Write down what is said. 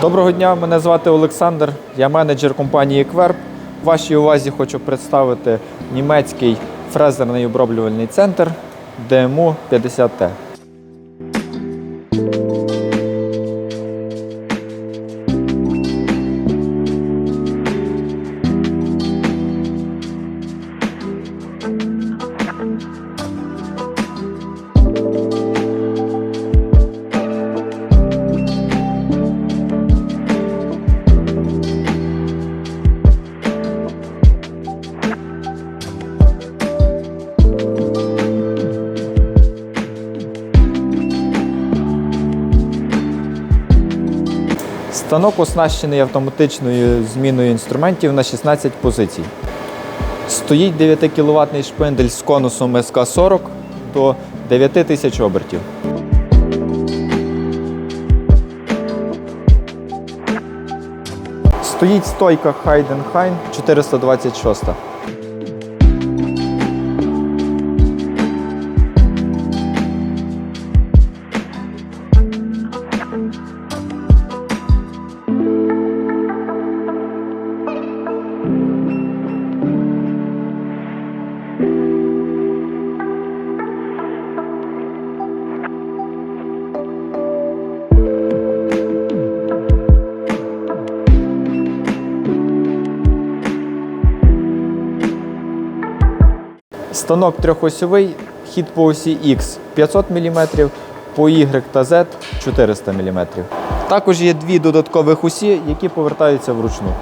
Доброго дня, мене звати Олександр. Я менеджер компанії Кверп. Вашій увазі хочу представити німецький фрезерний оброблювальний центр DMU 50T. Станок оснащений автоматичною зміною інструментів на 16 позицій. Стоїть 9 кВт шпиндель з конусом СК-40 до 9000 обертів. Стоїть стойка Heidenhain 426. Станок трьохосьовий, хід по осі X 500 мм, по Y та Z 400 мм. Також є дві додаткових осі, які повертаються вручну.